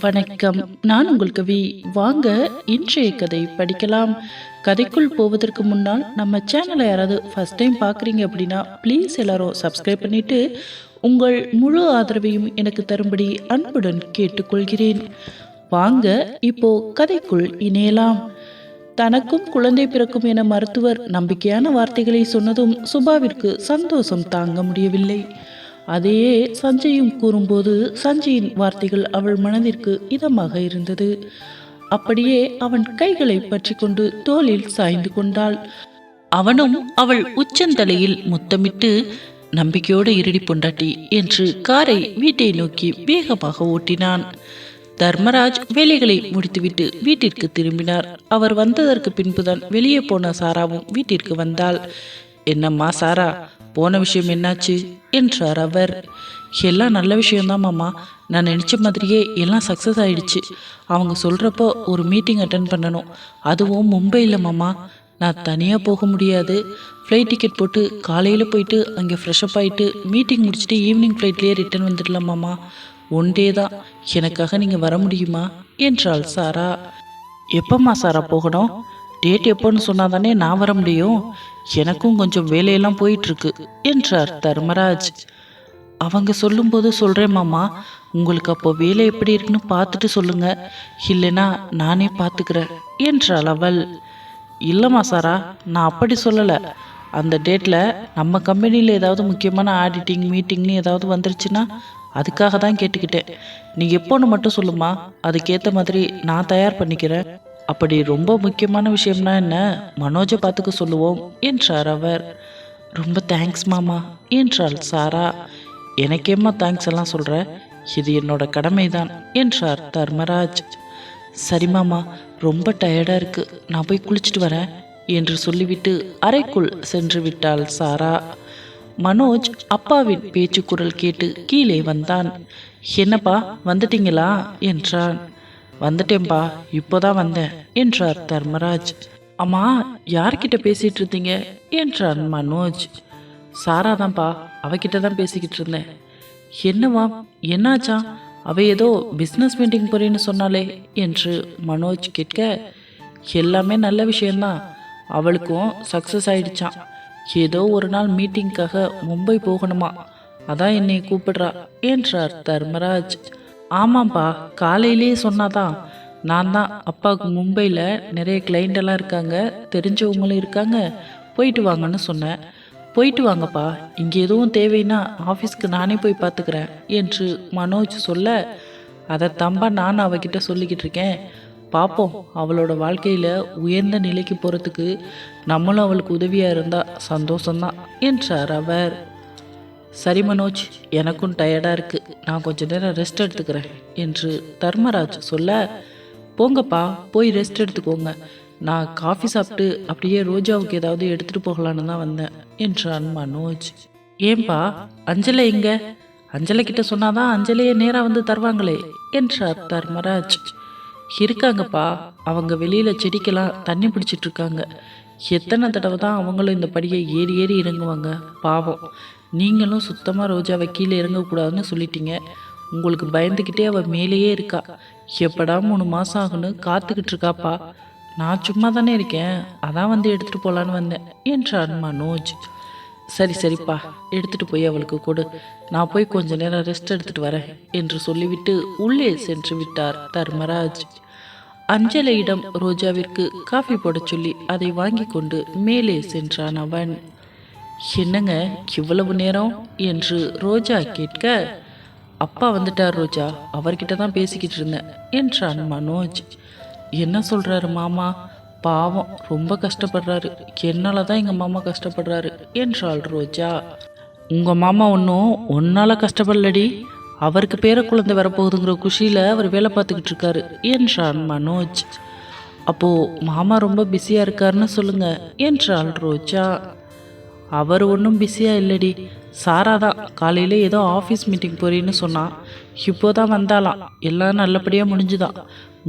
வணக்கம். நான் உங்கள் கவி. வாங்க இன்றைய கதை படிக்கலாம். கதைக்குள் போவதற்கு முன்னால் நம்ம சேனலை யாராவது ஃபர்ஸ்ட் டைம் பார்க்குறீங்க அப்படின்னா ப்ளீஸ் எல்லாரும் சப்ஸ்கிரைப் பண்ணிட்டு உங்கள் முழு ஆதரவையும் எனக்கு தரும்படி அன்புடன் கேட்டுக்கொள்கிறேன். வாங்க இப்போ கதைக்குள் இணையலாம். தனக்கும் குழந்தை பிறக்கும் என மருத்துவர் நம்பிக்கையான வார்த்தைகளை சொன்னதும் சுபாவிற்கு சந்தோஷம் தாங்க முடியவில்லை. அதையே சஞ்சயும் கூறும்போது சஞ்சயின் வார்த்தைகள் அவள் மனதிற்கு இதமாக இருந்தது. அப்படியே அவன் கைகளை பற்றி கொண்டு தோளில் சாய்ந்து கொண்டாள். அவனும் அவள் உச்சந்தலையில் முத்தமிட்டு நம்பிக்கையோடு இருடி பொண்டாட்டி என்று காரை வீட்டை நோக்கி வேகமாக ஓட்டினான். தர்மராஜ் வேலைகளை முடித்துவிட்டு வீட்டிற்கு திரும்பினார். அவர் வந்ததற்கு பின்புதான் வெளியே போன சாராவும் வீட்டிற்கு வந்தாள். என்னம்மா சாரா போன விஷயம் என்னாச்சு? என்றார் அவர். எல்லாம் நல்ல விஷயம்தான் மாமா. நான் நினச்ச மாதிரியே எல்லாம் சக்ஸஸ் ஆயிடுச்சு. அவங்க சொல்கிறப்போ ஒரு மீட்டிங் அட்டன் பண்ணணும். அதுவும் மும்பையில் மாமா. நான் தனியாக போக முடியாது. ஃப்ளைட் டிக்கெட் போட்டு காலையில் போயிட்டு அங்கே ஃப்ரெஷ்அப் ஆகிட்டு மீட்டிங் முடிச்சுட்டு ஈவினிங் ஃப்ளைட்லேயே ரிட்டர்ன் வந்துடலாம் மாமா. ஒன் டே தான். எனக்காக நீங்கள் வர முடியுமா? என்றாள் சாரா. எப்பம்மா சாரா போகணும்? டேட் எப்போன்னு சொன்னா தானே நான் வர முடியும்? எனக்கும் கொஞ்சம் வேலையெல்லாம் போயிட்டுருக்கு என்றார் தர்மராஜ். அவங்க சொல்லும்போது சொல்கிறேன் மாமா. உங்களுக்கு அப்போ வேலை எப்படி இருக்குன்னு பார்த்துட்டு சொல்லுங்க. இல்லைன்னா நானே பார்த்துக்கிறேன் என்றாள் அவள். இல்லைம்மா சாரா நான் அப்படி சொல்லலை. அந்த டேட்டில் நம்ம கம்பெனியில் ஏதாவது முக்கியமான ஆடிட்டிங் மீட்டிங்னு ஏதாவது வந்துருச்சுன்னா அதுக்காக தான் கேட்டுக்கிட்டேன். நீ எப்போன்னு மட்டும் சொல்லுமா அதுக்கேற்ற மாதிரி நான் தயார் பண்ணிக்கிறேன். அப்படி ரொம்ப முக்கியமான விஷயம்னா என்ன? மனோஜை பார்த்துக்க சொல்லுவோம் என்றார் அவர். ரொம்ப தேங்க்ஸ் மாமா என்றாள் சாரா. எனக்கேம்மா தேங்க்ஸ் எல்லாம் சொல்கிற இது என்னோட கடமை தான் என்றார் தர்மராஜ். சரி மாமா ரொம்ப டயர்டாக இருக்குது நான் போய் குளிச்சுட்டு வரேன் என்று சொல்லிவிட்டு அறைக்குள் சென்று விட்டாள் சாரா. மனோஜ் அப்பாவின் பேச்சு குரல் கேட்டு கீழே வந்தான். என்னப்பா வந்துட்டீங்களா? என்றான். வந்துட்டேன்பா இப்போதான் வந்தேன் என்றார் தர்மராஜ். அம்மா யார்கிட்ட பேசிட்டு இருந்தீங்க என்றார் மனோஜ். சாரா தான்ப்பா அவகிட்ட தான் பேசிக்கிட்டு இருந்தேன் என்னவா என்னாச்சா? அவ ஏதோ பிஸ்னஸ் மீட்டிங் போறேன்னு சொன்னாலே என்று மனோஜ் கேட்க எல்லாமே நல்ல விஷயம்தான். அவளுக்கும் சக்ஸஸ் ஆயிடுச்சான் ஏதோ ஒரு நாள் மீட்டிங்க்காக மும்பை போகணுமா? அதான் என்னை கூப்பிடுறா என்றார் தர்மராஜ். ஆமாம்ப்பா காலையிலேயே சொன்னாதான். நான் தான் அப்பாவுக்கு மும்பையில் நிறைய கிளைண்டெல்லாம் இருக்காங்க. தெரிஞ்சவங்களும் இருக்காங்க. போயிட்டு வாங்கன்னு சொன்னேன். போயிட்டு வாங்கப்பா. இங்கே எதுவும் தேவைன்னா ஆஃபீஸ்க்கு நானே போய் பார்த்துக்கிறேன் என்று மனோஜ் சொல்ல அதை தம்பா நான் அவகிட்ட சொல்லிக்கிட்டு இருக்கேன். பார்ப்போம் அவளோட வாழ்க்கையில் உயர்ந்த நிலைக்கு போகிறதுக்கு நம்மளும் அவளுக்கு உதவியாக இருந்தால் சந்தோஷம்தான் என்றார் அவர். சரி மனோஜ் எனக்கும் டயர்டாக இருக்கு. நான் கொஞ்ச நேரம் ரெஸ்ட் எடுத்துக்கிறேன் என்று தர்மராஜ் சொல்ல போங்கப்பா போய் ரெஸ்ட் எடுத்துக்கோங்க. நான் காஃபி சாப்பிட்டு அப்படியே ரோஜாவுக்கு ஏதாவது எடுத்துகிட்டு போகலான்னு தான் வந்தேன் என்றான் மனோஜ். ஏன்பா அஞ்சலை எங்க? அஞ்சலை கிட்ட சொன்னாதான் அஞ்சலையே நேராக வந்து தருவாங்களே என்றார் தர்மராஜ். இருக்காங்கப்பா அவங்க வெளியில செடிக்கெல்லாம் தண்ணி பிடிச்சிட்டு இருக்காங்க. எத்தனை தடவை தான் அவங்களும் இந்த படியை ஏறி ஏறி இறங்குவாங்க பாவம். நீங்களும் சுத்தமாக ரோஜாவை கீழே இறங்கக்கூடாதுன்னு சொல்லிட்டீங்க. உங்களுக்கு பயந்துக்கிட்டே அவள் மேலேயே இருக்கா. எப்படா மூணு மாதம் ஆகுன்னு காத்துக்கிட்டு இருக்காப்பா. நான் சும்மா தானே இருக்கேன். அதான் வந்து எடுத்துகிட்டு போகலான்னு வந்தேன் என்றான் மனோஜ். சரி சரிப்பா எடுத்துகிட்டு போய் அவளுக்கு கொடு. நான் போய் கொஞ்ச நேரம் ரெஸ்ட் எடுத்துகிட்டு வரேன் என்று சொல்லிவிட்டு உள்ளே சென்று விட்டார் தர்மராஜ். அஞ்சலையிடம் ரோஜாவிற்கு காஃபி போடச் சொல்லி அதை வாங்கி கொண்டு மேலே சென்றான் அவன். என்னங்க இவ்வளவு நேரம் என்று ரோஜா கேட்க அப்பா வந்துட்டார் ரோஜா அவர்கிட்ட தான் பேசிக்கிட்டு இருந்தேன் என்றான் மனோஜ். என்ன சொல்றாரு மாமா? பாவம் ரொம்ப கஷ்டப்படுறாரு. என்னால தான் எங்கள் மாமா கஷ்டப்படுறாரு என்றாள் ரோஜா. உங்கள் மாமா ஒன்றும் ஒன்னால் கஷ்டப்படலடி. அவருக்கு பேர குழந்தை வரப்போகுதுங்கிற குஷியில் அவர் வேலை பார்த்துக்கிட்டு இருக்காரு என்றான் மனோஜ். அப்போ மாமா ரொம்ப பிஸியாக இருக்காருன்னு சொல்லுங்க என்றாள் ரோஜா. அவர் ஒன்றும் பிஸியாக இல்லடி. சாரா தான். காலையில் ஏதோ ஆஃபீஸ் மீட்டிங் போறேன்னு சொன்னான் இப்போ தான் வந்தாலாம் எல்லாம் நல்லபடியாக முடிஞ்சுதான்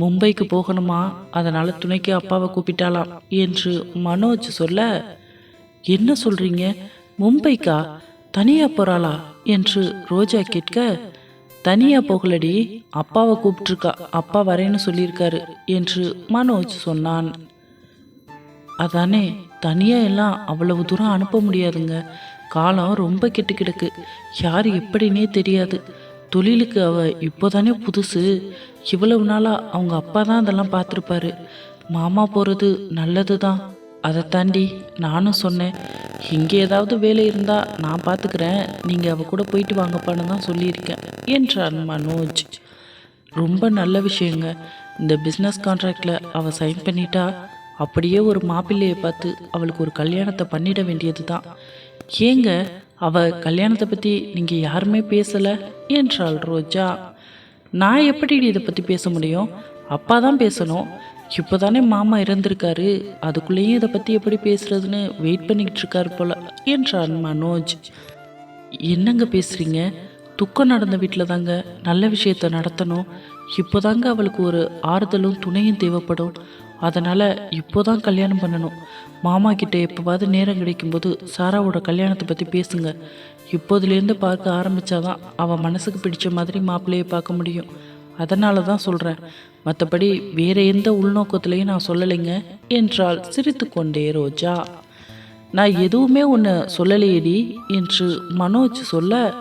மும்பைக்கு போகணுமா? அதனால் துணைக்கு அப்பாவை கூப்பிட்டாலாம் என்று மனோஜ் சொல்ல என்ன சொல்கிறீங்க மும்பைக்கா? தனியாக போகிறாளா என்று ரோஜா கேட்க தனியாக போகலடி. அப்பாவை கூப்பிட்டுருக்கா. அப்பா வரேன்னு சொல்லியிருக்காரு என்று மனோஜ் சொன்னான். அதானே தனியாக எல்லாம் அவ்வளவு தூரம் அனுப்ப முடியாதுங்க. காலம் ரொம்ப கெட்டு கிடக்கு. யார் எப்படின்னே தெரியாது. தொழிலுக்கு அவ இப்போதானே புதுசு. இவ்வளவு நாளாக அவங்க அப்பா தான் அதெல்லாம் பார்த்துருப்பாரு. மாமா போகிறது நல்லது தான் அதை தாண்டி நானும் சொன்னேன் இங்கே ஏதாவது வேலை இருந்தால் நான் பார்த்துக்கிறேன். நீங்கள் அவ கூட போயிட்டு வாங்கப்பான்னு தான் சொல்லியிருக்கேன் என்றான் மனோஜ். ரொம்ப நல்ல விஷயங்க. இந்த பிஸ்னஸ் கான்ட்ராக்டில் அவள் சைன் பண்ணிட்டா அப்படியே ஒரு மாப்பிள்ளையை பார்த்து அவளுக்கு ஒரு கல்யாணத்தை பண்ணிட வேண்டியது தான் ஏங்க அவ கல்யாணத்தை பற்றி நீங்கள் யாருமே பேசலை? என்றாள் ரோஜா. நான் எப்படி இதை பற்றி பேச முடியும்? அப்பா தான் பேசணும். இப்போ தானே மாமா இறந்திருக்காரு. அதுக்குள்ளேயும் இதை பற்றி எப்படி பேசுறதுன்னு வெயிட் பண்ணிக்கிட்டு இருக்காரு போல என்றான் மனோஜ். என்னங்க பேசுகிறீங்க துக்கம் நடந்த வீட்டில் தாங்க நல்ல விஷயத்த நடத்தணும். இப்போதாங்க அவளுக்கு ஒரு ஆறுதலும் துணையும் தேவைப்படும். அதனால் இப்போதான் கல்யாணம் பண்ணணும். மாமா கிட்ட எப்போவாவது நேரம் கிடைக்கும்போது சாராவோட கல்யாணத்தை பற்றி பேசுங்க. இப்போதுலேருந்து பார்க்க ஆரம்பிச்சாதான் அவள் மனசுக்கு பிடிச்ச மாதிரி மாப்பிள்ளையை பார்க்க முடியும். அதனால தான் சொல்கிறேன் மற்றபடி வேற எந்த உள்நோக்கத்திலையும் நான் சொல்லலைங்க என்றாள் சிரித்துக்கொண்டே ரோஜா. நான் எதுவுமே ஒன்று சொல்லலையேடி என்று மனோஜ் சொல்ல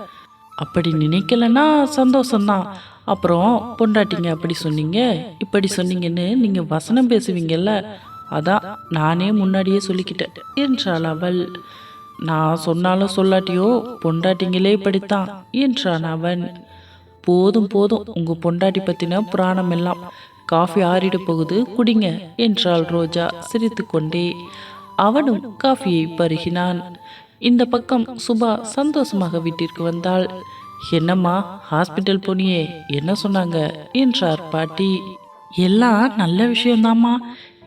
அப்படி நினைக்கலன்னா சந்தோஷம்தான். அப்புறம் பொண்டாட்டிங்க அப்படி சொன்னீங்க? இப்படி சொன்னீங்கன்னு நீங்கள் வசனம் பேசுவீங்கல்ல? அதான் நானே முன்னாடியே சொல்லிக்கிட்டேன் என்றாள் அவள். நான் சொன்னாலும் சொல்லாட்டியோ பொண்டாட்டிங்களே இப்படித்தான் என்றான் அவன். போதும் போதும் உங்க பொண்டாட்டி பத்தின புராணம் எல்லாம் காஃபி ஆறிட போகுது குடிங்க என்றாள் ரோஜா சிரித்துக்கொண்டே அவனும் காஃபியை பருகினான். இந்த பக்கம் சுபா சந்தோஷமாக வீட்டிற்கு வந்தாள். என்னம்மா ஹாஸ்பிட்டல் போனியே என்ன சொன்னாங்க? என்றார் பாட்டி. எல்லாம் நல்ல விஷயம்தாம்மா.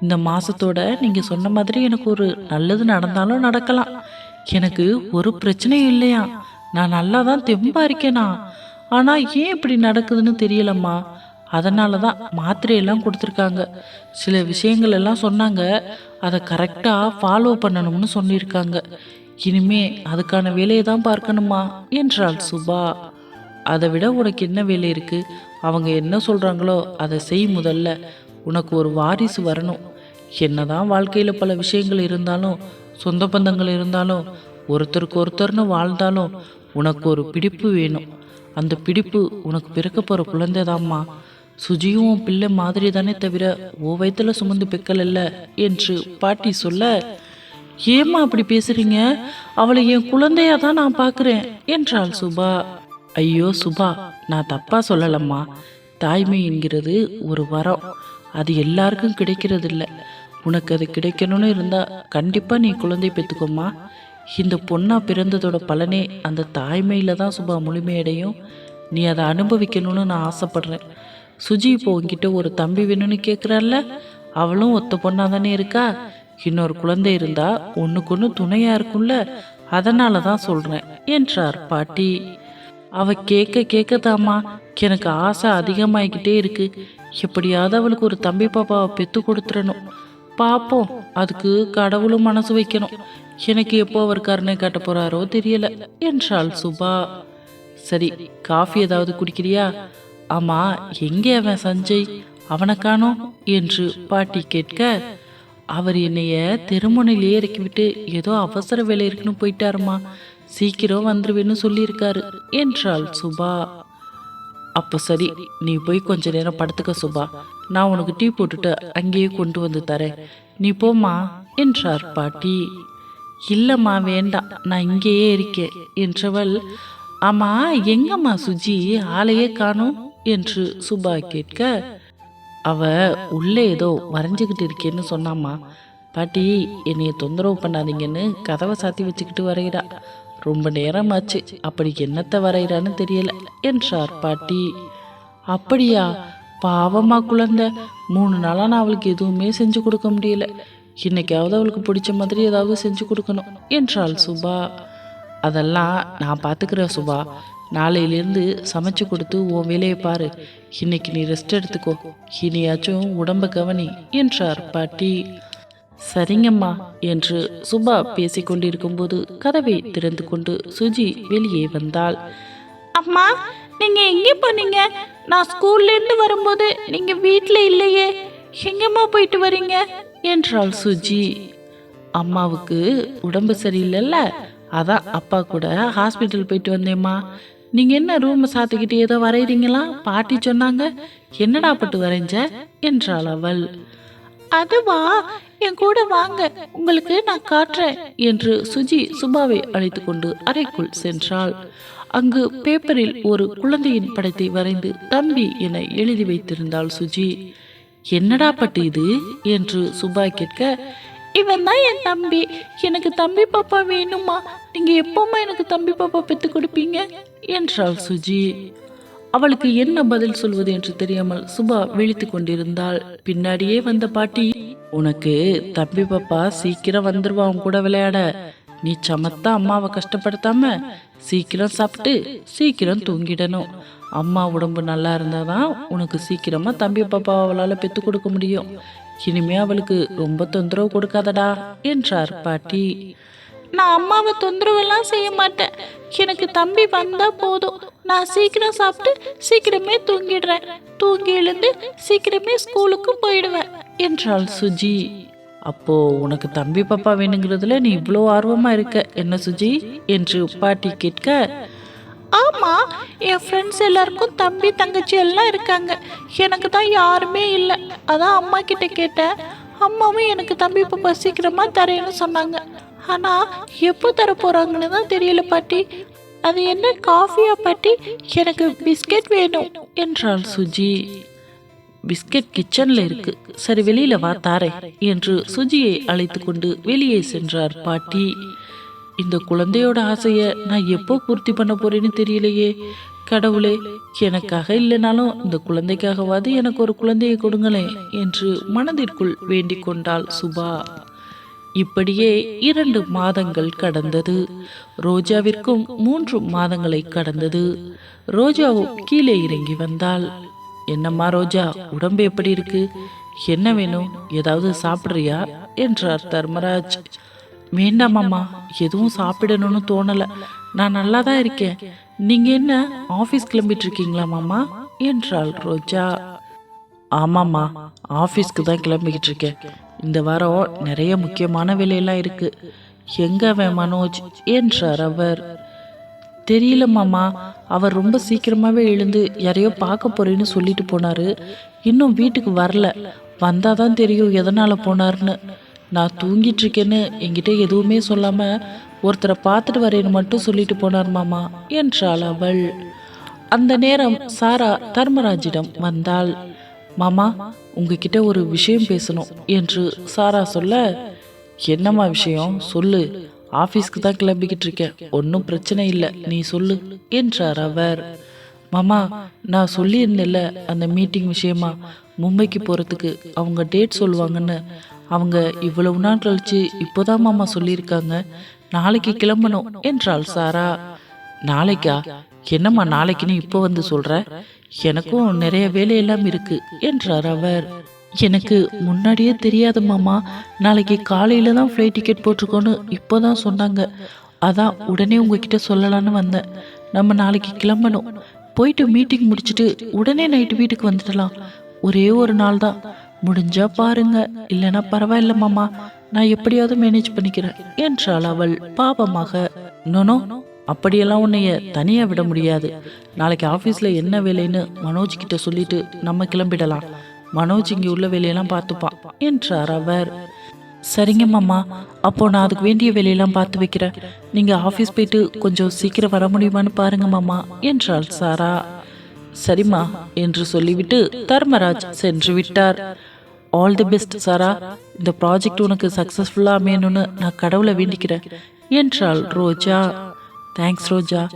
இந்த மாசத்தோட நீங்க சொன்ன மாதிரி எனக்கு ஒரு நல்லது நடந்தாலும் நடக்கலாம். எனக்கு ஒரு பிரச்சனையும் இல்லையா? நான் நல்லா தான் தெம்பா இருக்கேனா? ஆனா ஏன் இப்படி நடக்குதுன்னு தெரியலம்மா. அதனால தான் மாத்திரையெல்லாம் கொடுத்துருக்காங்க. சில விஷயங்கள் எல்லாம் சொன்னாங்க. அதை கரெக்டாக ஃபாலோ பண்ணணும்னு சொல்லியிருக்காங்க. இனிமே அதுக்கான வேலையை தான் பார்க்கணுமா? என்றாள் சுபா. அதை விட உனக்கு என்ன வேலை இருக்கு? அவங்க என்ன சொல்றாங்களோ அதை செய் முதல்ல. உனக்கு ஒரு வாரிசு வரணும். என்னதான் வாழ்க்கையில பல விஷயங்கள் இருந்தாலும் சொந்த பந்தங்கள் இருந்தாலும் ஒருத்தருக்கு ஒருத்தர்னு வாழ்ந்தாலும் உனக்கு ஒரு பிடிப்பு வேணும். அந்த பிடிப்பு உனக்கு பிறக்க போகிற குழந்தைதாம்மா. சுஜியும் பிள்ளை மாதிரி தானே தவிர ஓ வயத்தில் சுமந்து பெக்கலல்ல என்று பாட்டி சொல்ல ஏம்மா அப்படி பேசுறீங்க? அவளை என் குழந்தையா தான் நான் பார்க்குறேன் என்றாள் சுபா. ஐயோ சுபா நான் தப்பா சொல்லலம்மா. தாய்மை என்கிறது ஒரு வரம். அது எல்லாருக்கும் கிடைக்கிறது இல்லை உனக்கு அது கிடைக்கணும்னு இருந்தா கண்டிப்பா நீ குழந்தை பெற்றுக்கோமா இந்த பொண்ணா பிறந்ததோட பலனே அந்த தாய்மையில தான் சுபா முழுமையடையும். நீ அதை அனுபவிக்கணும்னு நான் ஆசைப்படுறேன். சுஜி இப்போ உங்ககிட்ட ஒரு தம்பி வேணும்னு கேட்குறாள்ல அவளும் ஒத்த பொண்ணா தானே இருக்கா? இன்னொரு குழந்தை இருந்தா ஒண்ணுக்கு ஒன்று துணையா இருக்கும்ல அதனால தான் சொல்றேன் என்றார் பாட்டி. அவ கேட்க கேட்கதாம்மா எனக்கு ஆசை அதிகமாகிக்கிட்டே இருக்கு. எப்படியாவது அவளுக்கு ஒரு தம்பி பாப்பாவை பெத்து கொடுத்துடணும். பார்ப்போம் அதுக்கு கடவுளும் மனசு வைக்கணும். எனக்கு எப்போ அவர் கருணை காட்ட போறாரோ தெரியல என்றாள் சுபா. சரி காஃபி ஏதாவது குடிக்கிறியா? ஆமா எங்கே அவன் சஞ்சய்? அவனை காணோம் என்று பாட்டி கேட்க அவர் என்னைய தெருமுனையிலேயே இறக்கிவிட்டு ஏதோ அவசர வேலை இருக்குன்னு போயிட்டாருமா. சீக்கிரம் வந்துருவேன்னு சொல்லியிருக்காரு என்றாள் சுபா. அப்போ சரி நீ போய் கொஞ்ச நேரம் படுத்துக்க சுபா. நான் உனக்கு டீ போட்டுட்டு அங்கேயே கொண்டு வந்து தரேன். நீ போம்மா என்றார் பாட்டி. இல்லைம்மா வேண்டாம் நான் இங்கேயே இருக்கேன் என்றவள். ஆமா எங்கம்மா சுஜி ஆளையே காணோம் என்று சுபா கேட்க அவ உள்ளே ஏதோ வரைஞ்சிக்கிட்டு இருக்கேன்னு சொன்னாம்மா. பாட்டி என்னைய தொந்தரவு பண்ணாதீங்கன்னு கதவை சாத்தி வச்சுக்கிட்டு வரைகிறா ரொம்ப நேரமாச்சு. அப்படி என்னத்தை வரைகிறான்னு தெரியல என்றார் பாட்டி. அப்படியா? பாவமா குழந்த. மூணு நாளாக நான் அவளுக்கு எதுவுமே செஞ்சு கொடுக்க முடியல. இன்னைக்காவது அவளுக்கு பிடிச்ச மாதிரி ஏதாவது செஞ்சு கொடுக்கணும் என்றாள் சுபா. அதெல்லாம் நான் பார்த்துக்கிறேன் சுபா. நாளையிலேருந்து சமைச்சு கொடுத்து உன் வேலையை பாரு. இன்னைக்கு நீ ரெஸ்ட் எடுத்துக்கோ. இனியாச்சும் உடம்ப கவனி என்றார் பாட்டி. சரிங்கம்மா என்று சுபா பேசிக்கொண்டிருக்கும்போது கதவை திறந்து கொண்டு சுஜி வெளியே வந்தாள். அம்மா நீங்க எங்கே போனீங்க? நான் ஸ்கூல்ல இருந்து வரும்போது நீங்க வீட்டில் இல்லையே. எங்கம்மா போயிட்டு வரீங்க? என்றாள் சுஜி. அம்மாவுக்கு உடம்பு சரியில்லைல்ல? அதான் அப்பா கூட ஹாஸ்பிட்டல் போயிட்டு வந்தேம்மா. நீங்க என்ன ரூமை சாத்திக்கிட்டு ஏதோ வரைகிறீங்களா பாட்டி சொன்னாங்க என்னடா பட்டு வரைஞ்ச? என்றாள் அவள். அதுவா? என் கூட வாங்க. உங்களுக்கு நான் காட்டுறேன் என்று சுஜி சுபாவை அழைத்து கொண்டு அறைக்குள் சென்றாள். அங்கு பேப்பரில் ஒரு குழந்தையின் படத்தை வரைந்து தம்பி என எழுதி வைத்திருந்தாள் சுஜி. என்னடா பட்டு இது? என்று சுபா கேட்க இவன் தான் என் தம்பி. எனக்கு தம்பி பாப்பா வேணுமா? நீங்க எப்போம்மா எனக்கு தம்பி பாப்பா பெற்று கொடுப்பீங்க? என்றாள் சுஜி. அவளுக்கு என்ன பதில் சொல்வது என்று தெரியாமல் சுபா விழித்து கொண்டிருந்தாள். பின்னாடியே வந்த பாட்டி உனக்கு தம்பி பாப்பா சீக்கிரம் வந்துடுவான் கூட விளையாட. நீ சமத்தா அம்மாவை கஷ்டப்படுத்தாம சீக்கிரம் சாப்பிட்டு சீக்கிரம் தூங்கிடணும். அம்மா உடம்பு நல்லா இருந்தாதான் உனக்கு சீக்கிரமா தம்பி பாப்பா அவளால் பெற்று கொடுக்க முடியும். இனிமே அவளுக்கு ரொம்ப தொந்தரவு கொடுக்காதடா என்றார் பாட்டி. நான் அம்மாவை தொந்தரவெல்லாம் செய்ய மாட்டேன். எனக்கு தம்பி வந்தா போதும். நான் சீக்கிரம் சாப்பிட்டு சீக்கிரமே தூங்கிடுறேன். தூங்கி எழுந்து சீக்கிரமே ஸ்கூலுக்கு போயிடுவேன் என்றாள் சுஜி. அப்போ உனக்கு தம்பி பாப்பா வேணுங்கிறதுல நீ இவ்வளோ ஆர்வமா இருக்க என்ன சுஜி? என்று பாட்டி கேட்க ஆமா என் ஃப்ரெண்ட்ஸ் எல்லாருக்கும் தம்பி தங்கச்சி எல்லாம் இருக்காங்க. எனக்கு தான் யாருமே இல்லை. அதான் அம்மா கிட்ட கேட்டேன். அம்மாவும் எனக்கு தம்பி இப்போ சீக்கிரமாக தரேன்னு சொன்னாங்க. ஆனால் எப்போ தர போகிறாங்கன்னு தான் தெரியல பாட்டி. அது என்ன காஃபியா பாட்டி? எனக்கு பிஸ்கெட் வேணும் என்றாள் சுஜி. பிஸ்கெட் கிச்சன்ல இருக்கு. சரி வெளியில வா தாரே என்று சுஜியை அழைத்து கொண்டு வெளியே சென்றார் பாட்டி. இந்த குழந்தையோட ஆசையை நான் எப்போ பூர்த்தி பண்ண போறேன்னு தெரியலையே. கடவுளே எனக்காக இல்லைனாலும் இந்த குழந்தைக்காகவாது எனக்கு ஒரு குழந்தையை கொடுங்களேன் என்று மனதிற்குள் வேண்டிக் கொண்டாள் சுபா. இப்படியே இரண்டு மாதங்கள் கடந்தது. ரோஜாவிற்கும் மூன்று மாதங்களை கடந்தது. ரோஜாவும் கீழே இறங்கி வந்தாள். என்னம்மா ரோஜா உடம்பு எப்படி இருக்கு? என்ன வேணும்? ஏதாவது சாப்பிட்றியா? என்றார் தர்மராஜ். வேண்டாமாம்மா எதுவும் சாப்பிடணும்னு தோணலை. நான் நல்லா தான் இருக்கேன். நீங்க என்ன ஆபீஸ் கிளம்பிட்டுருக்கீங்களா மாமா? என்றாள் ரோஜா. ஆமாம்மா ஆஃபீஸ்க்கு தான் கிளம்பிக்கிட்டு இருக்கேன் இந்த வாரம் நிறைய முக்கியமான வேலையெல்லாம் இருக்கு. எங்க அவன் மனோஜ்? என்றார் அவர். தெரியல மாமா. அவர் ரொம்ப சீக்கிரமாகவே எழுந்து யாரையோ பார்க்க போறேன்னு சொல்லிட்டு போனார். இன்னும் வீட்டுக்கு வரல. வந்தால் தான் தெரியும் எதனால் போனாருன்னு. நான் தூங்கிட்டு இருக்கேன்னு என்கிட்ட எதுவுமே சொல்லாமல் ஒருத்தரை பார்த்துட்டு வரேன்னு மட்டும் சொல்லிட்டு போனார் மாமா என்றாள் அவள். அந்த நேரம் சாரா தர்மராஜிடம் வந்தாள். மாமா உங்ககிட்ட ஒரு விஷயம் பேசணும் என்று சாரா சொல்ல என்னம்மா விஷயம் சொல்லு. ஆஃபீஸ்க்கு தான் கிளம்பிக்கிட்டு இருக்கேன் ஒன்றும் பிரச்சனை இல்லை நீ சொல்லு என்றார் அவர். மாமா நான் சொல்லியிருந்தேன்ல அந்த மீட்டிங் விஷயமா மும்பைக்கு போகிறதுக்கு அவங்க டேட் சொல்லுவாங்கன்னு. அவங்க இவ்வளவு நாள் கழிச்சு இப்போதான் மாமா சொல்லியிருக்காங்க நாளைக்கு கிளம்பணும் என்றாள் சாரா. நாளைக்கா? என்னம்மா நாளைக்குன்னு இப்போ வந்து சொல்ற? எனக்கும் நிறைய வேலையெல்லாம் இருக்கு என்றார் அவர். எனக்கு முன்னாடியே தெரியாது மாமா. நாளைக்கு காலையில தான் ஃப்ளைட் டிக்கெட் போட்டிருக்கோன்னு இப்போதான் சொன்னாங்க. அதான் உடனே உங்ககிட்ட சொல்லலான்னு வந்தேன். நம்ம நாளைக்கு கிளம்பணும். போயிட்டு மீட்டிங் முடிச்சிட்டு உடனே நைட்டு வீட்டுக்கு வந்துடலாம். ஒரே ஒரு நாள் தான் முடிஞ்சா பாருங்க. இல்லைன்னா பரவாயில்ல மாமா. நான் எப்படியாவது மேனேஜ் பண்ணிக்கிறேன் என்றாள் அவள் பாவமாக. நோனோ அப்படியெல்லாம் உன்னைய தனியா விட முடியாது. நாளைக்கு ஆஃபீஸில் என்ன வேலைன்னு மனோஜ் கிட்ட சொல்லிட்டு நம்ம கிளம்பிடலாம். மனோஜ் இங்கே உள்ள வேலையெல்லாம் பார்த்துப்பான் என்றார் அவர். சரிங்க மாமா அப்போ நான் அதுக்கு வேண்டிய வேலையெல்லாம் பார்த்து வைக்கிறேன். நீங்க ஆஃபீஸ் போயிட்டு கொஞ்சம் சீக்கிரம் வர முடியுமான்னு பாருங்க மாமா என்றாள் சாரா. சரிம்மா என்று சொல்லிவிட்டு தர்மராஜ் சென்று விட்டார். ஆல் தி பெஸ்ட் சாரா இந்த ப்ராஜெக்ட் உனக்கு சக்ஸஸ்ஃபுல்லாக அமையணும்னு நான் கடவுளை வேண்டிக்கிறேன். என்றாள் ரோஜா. தேங்க்ஸ் ரோஜா.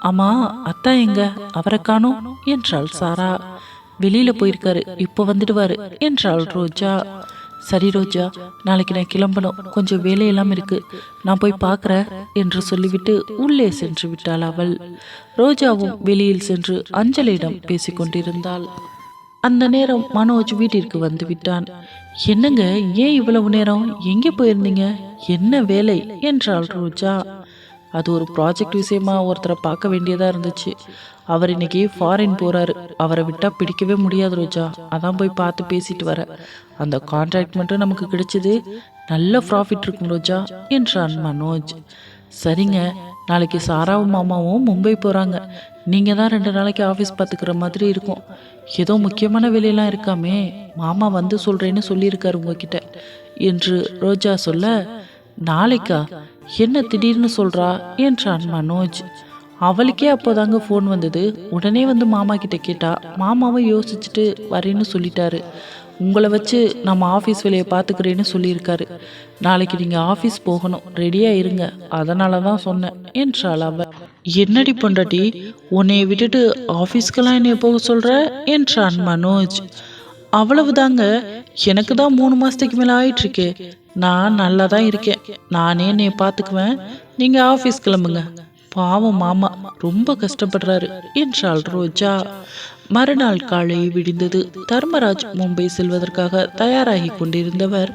ஆமாம் அத்தா எங்க? அவரை காணோம் என்றாள் சாரா. வெளியில் போயிருக்காரு இப்போ வந்துடுவார் என்றாள் ரோஜா. சரி ரோஜா நாளைக்கு நான் கிளம்பணும். கொஞ்சம் வேலையெல்லாம் இருக்கு. நான் போய் பார்க்குறேன் என்று சொல்லிவிட்டு உள்ளே சென்று விட்டாள் அவள். ரோஜாவும் வெளியில் சென்று அஞ்சலியிடம் பேசிக்கொண்டிருந்தாள். அந்த நேரம் மனோஜ் வீட்டிற்கு வந்து விட்டான். என்னங்க ஏன் இவ்வளவு நேரம்? எங்கே போயிருந்தீங்க? என்ன வேலை? என்றாள் ரோஜா. அது ஒரு ப்ராஜெக்ட் விஷயமா ஒருத்தரை பார்க்க வேண்டியதாக இருந்துச்சு. அவர் இன்னைக்கு ஃபாரின் போகிறாரு அவரை விட்டால் பிடிக்கவே முடியாது ரோஜா. அதான் போய் பார்த்து பேசிட்டு வரேன் அந்த கான்ட்ராக்ட் மட்டும் நமக்கு கிடைச்சது. நல்ல ப்ராஃபிட் இருக்கும் ரோஜா என்றான் மனோஜ். சரிங்க நாளைக்கு சாராவும் மாமாவும் மும்பை போகிறாங்க நீங்கள் தான் ரெண்டு நாளைக்கு ஆஃபீஸ் பார்த்துக்கிற மாதிரி இருக்கும். ஏதோ முக்கியமான வேலையெல்லாம் இருக்காமே மாமா வந்து சொல்கிறேன்னு சொல்லியிருக்காரு உங்ககிட்ட. என்று ரோஜா சொல்ல நாளைக்கா? என்ன திடீர்னு சொல்கிறா என்றான் மனோஜ். அவளுக்கே அப்போதாங்க ஃபோன் வந்தது. உடனே வந்து மாமா கிட்ட கேட்டா மாமாவை யோசிச்சுட்டு வரேன்னு சொல்லிட்டாரு. உங்களை வச்சு நம்ம ஆஃபீஸ் வேலையை பார்த்துக்கிறேன்னு சொல்லியிருக்காரு. நாளைக்கு நீங்கள் ஆஃபீஸ் போகணும். ரெடியாக இருங்க. அதனால தான் சொன்னேன். என்றாள் அவ. என்னடி பொண்டாட்டி? உன்னைய விட்டுட்டு ஆஃபீஸ்க்கெல்லாம் என்னைய போக சொல்கிற என்றான் மனோஜ். அவ்வளவு தாங்க எனக்கு தான் மூணு மாதத்துக்கு மேலே ஆயிட்டுருக்கே. நான் நல்லா தான் இருக்கேன். நானே என்னைய பார்த்துக்குவேன். நீங்கள் ஆஃபீஸ் கிளம்புங்க. பாவம் மாமா. ரொம்ப கஷ்டப்படுறாரு. என்றாள் ரோஜா. மறுநாள் காலை விடிந்தது. தர்மராஜ் மும்பை செல்வதற்காக தயாராகி கொண்டிருந்தவர்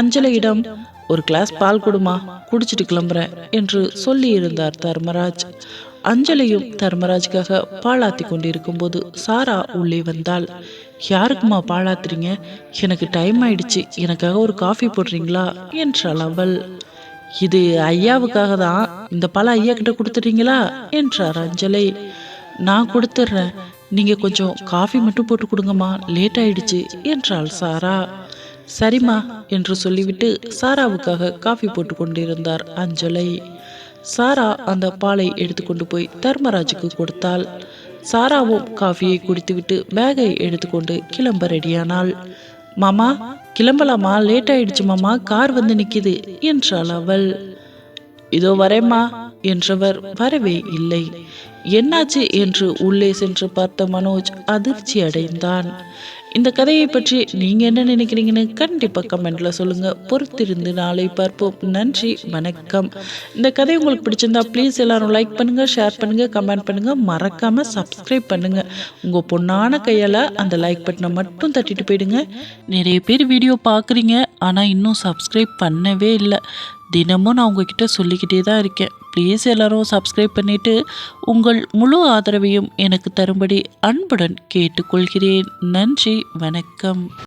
அஞ்சலியிடம் ஒரு கிளாஸ் பால் கொடுமா குடிச்சிட்டு கிளம்புறேன் என்று சொல்லியிருந்தார் தர்மராஜ். அஞ்சலியும் தர்மராஜுக்காக பாலாத்தி கொண்டிருக்கும் போது சாரா உள்ளே வந்தாள். யாருக்குமா பாலாத்துறீங்க எனக்கு டைம் ஆயிடுச்சு. எனக்காக ஒரு காஃபி போடுறீங்களா? என்றாள் அவள். இது ஐயாவுக்காக தான். இந்த பழம் ஐயா கிட்ட கொடுத்துறீங்களா? என்றார் அஞ்சலை. நான் கொடுத்துட்றேன் நீங்கள் கொஞ்சம் காஃபி மட்டும் போட்டு கொடுங்கம்மா. லேட் ஆயிடுச்சு என்றாள் சாரா. சரிம்மா என்று சொல்லிவிட்டு சாராவுக்காக காஃபி போட்டு கொண்டிருந்தார் அஞ்சலை. சாரா அந்த பாலை எடுத்துக்கொண்டு போய் தர்மராஜுக்கு கொடுத்தாள். சாராவும் காஃபியை குடித்துவிட்டு பேகை எடுத்துக்கொண்டு கிளம்ப ரெடியானாள். மாமா கிளம்பலாமா? லேட் ஆயிடுச்சு மாமா. கார் வந்து நிக்குது என்றாள் அவள். இதோ வரேம்மா என்றவர் வரவே இல்லை. என்னாச்சு என்று உள்ளே சென்று பார்த்த மனோஜ் அதிர்ச்சி அடைந்தான். இந்த கதையை பற்றி நீங்க என்ன நினைக்கிறீங்கன்னு கண்டிப்பாக கமெண்ட்ல சொல்லுங்க. பொறுத்திருந்து நாளை பார்ப்போம். நன்றி வணக்கம். இந்த கதை உங்களுக்கு பிடிச்சிருந்தா ப்ளீஸ் எல்லாரும் லைக் பண்ணுங்க ஷேர் பண்ணுங்க கமெண்ட் பண்ணுங்க. மறக்காம சப்ஸ்கிரைப் பண்ணுங்க. உங்க பொண்ணான கையால அந்த லைக் பட்டனை மட்டும் தட்டிட்டு போயிடுங்க. நிறைய பேர் வீடியோ பார்க்குறீங்க ஆனால் இன்னும் சப்ஸ்கிரைப் பண்ணவே இல்லை. தினமும் நான் உங்ககிட்ட சொல்லிக்கிட்டே தான் இருக்கேன். ப்ளீஸ் எல்லாரும் சப்ஸ்கிரைப் பண்ணிவிட்டு உங்கள் முழு ஆதரவையும் எனக்கு தரும்படி அன்புடன் கேட்டுக்கொள்கிறேன். நன்றி வணக்கம்.